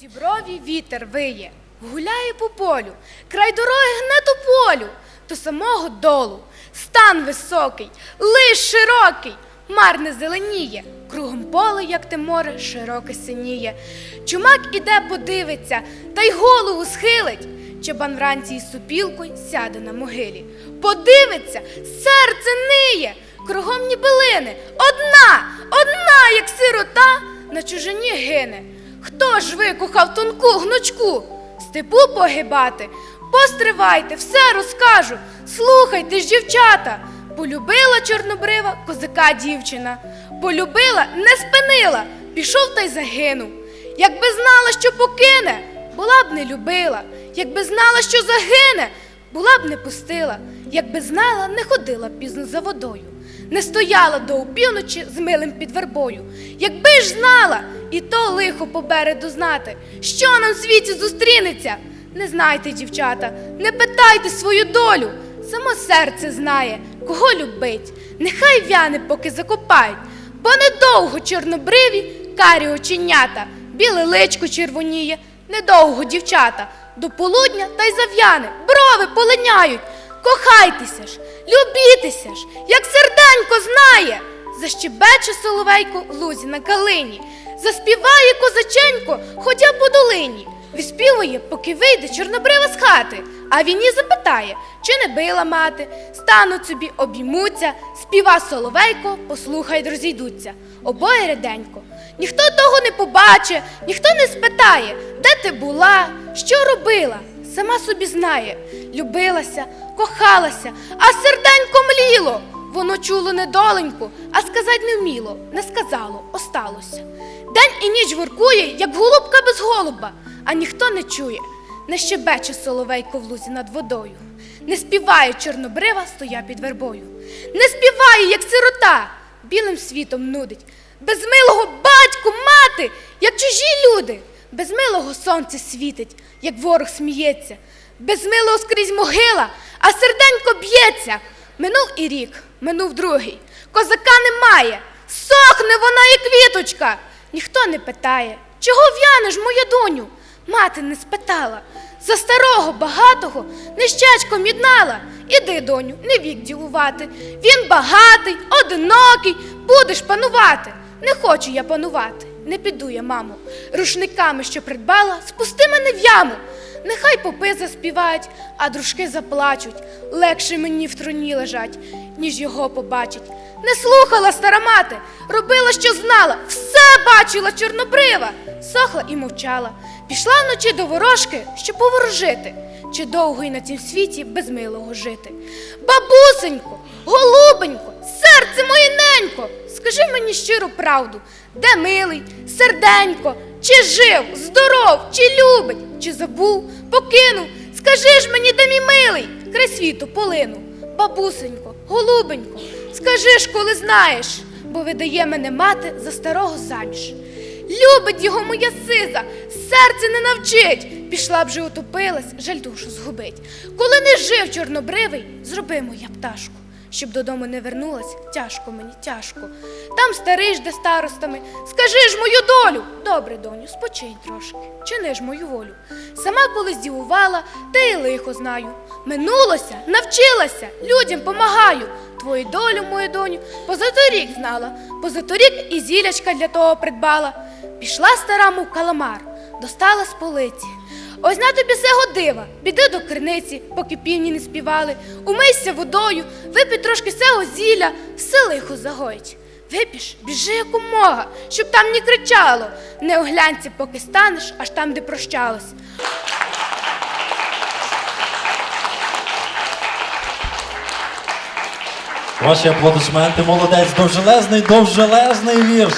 діброві вітер виє, гуляє по полю, край дороги гне до полю, до самого долу. Стан високий, лиш широкий, марне зеленіє, кругом поле, як те море, широке синіє. Чумак іде подивиться, та й голову схилить. Чабан вранці із супілкою сяде на могилі. Подивиться, серце ниє, кругом ні билини. Одна, одна, як сирота, на чужині гине. Хто ж викохав тонку гнучку? Степу погибати? Постривайте, все розкажу. Слухайте ж, дівчата. Полюбила чорнобрива козака дівчина. Полюбила, не спинила, пішов та й загинув. Якби знала, що покине, була б не любила. Якби знала, що загине, була б не пустила. Якби знала, не ходила б пізно за водою. Не стояла до опівночі з милим під вербою. Якби ж знала, і то лихо попереду знати, що нам в світі зустрінеться. Не знайте, дівчата, не питайте свою долю. Само серце знає, кого любить. Нехай в'яне, поки закопають, бо недовго чорнобриві карі оченята, біле личко червоніє, недовго дівчата, до полудня та й зав'яне, брови полиняють. Кохайтеся ж, любітеся ж, як серденько знає. Защебече соловейко лузі на калині, заспіває козаченько, ходя по долині. Відспівує, поки вийде чорнобрива з хати, а він її запитає, чи не била мати. Стануть собі, обіймуться, співа соловейко, послухають, розійдуться. Обоє ряденько. Ніхто того не побачить, ніхто не спитає, де ти була, що робила. Сама собі знає, любилася, кохалася, а серденько мліло. Воно чуло недоленьку, а сказать не вміло, не сказало, осталося. День і ніч воркує, як голубка без голуба, а ніхто не чує, не щебече соловейко в лузі над водою, не співає чорнобрива, стоя під вербою, не співає, як сирота, білим світом нудить, без милого батьку, мати, як чужі люди, без милого сонце світить, як ворог сміється, без милого скрізь могила, а серденько б'ється. Минув і рік, минув другий. Козака немає. Сохне вона, як квіточка. Ніхто не питає, чого в'янеш, моя доню? Мати не спитала. За старого багатого нещачком єднала. Іди, доню, не вік ділувати. Він багатий, одинокий, будеш панувати. Не хочу я панувати, не піду я, мамо. Рушниками, що придбала, спусти мене в яму. Нехай попи заспівають, а дружки заплачуть. Легше мені в труні лежать, ніж його побачить. Не слухала стара мати, робила, що знала, все бачила чорнобрива, сохла і мовчала. Пішла вночі до ворожки, щоб поворожити, чи довго й на цім світі без милого жити. Бабусенько, голубенько, серце моє ненько, скажи мені щиру правду, де милий, серденько, чи жив, здоров, чи любить, чи забув, покинув. Скажи ж мені, де мій милий, край світу полину. Бабусенько, голубенько, скажи ж, коли знаєш, бо видає мене мати за старого заміж. Любить його моя сиза, серце не навчить. Пішла б же утопилась, жаль душу згубить. Коли не жив чорнобривий, зроби моя пташку. Щоб додому не вернулась, тяжко мені, тяжко. Там старий жде старостами. Скажи ж мою долю. Добре, доню, спочинь трошки, чини ж мою волю. Сама коли здивувала, та й лихо знаю. Минулося, навчилася, людям помагаю. Твою долю, мою доню, позаторік знала, позаторік і зілячка для того придбала. Пішла стара мов каламар, достала з полиці. Ось на тобі сего дива, піди до криниці, поки півні не співали, умийся водою, випий трошки сего зілля, все лихо загоїть. Випіш, біжи якомога, щоб там не кричало. Не оглянься, поки станеш, аж там, де прощалось. Ваші аплодисменти, молодець, довжелезний, довжелезний вірш.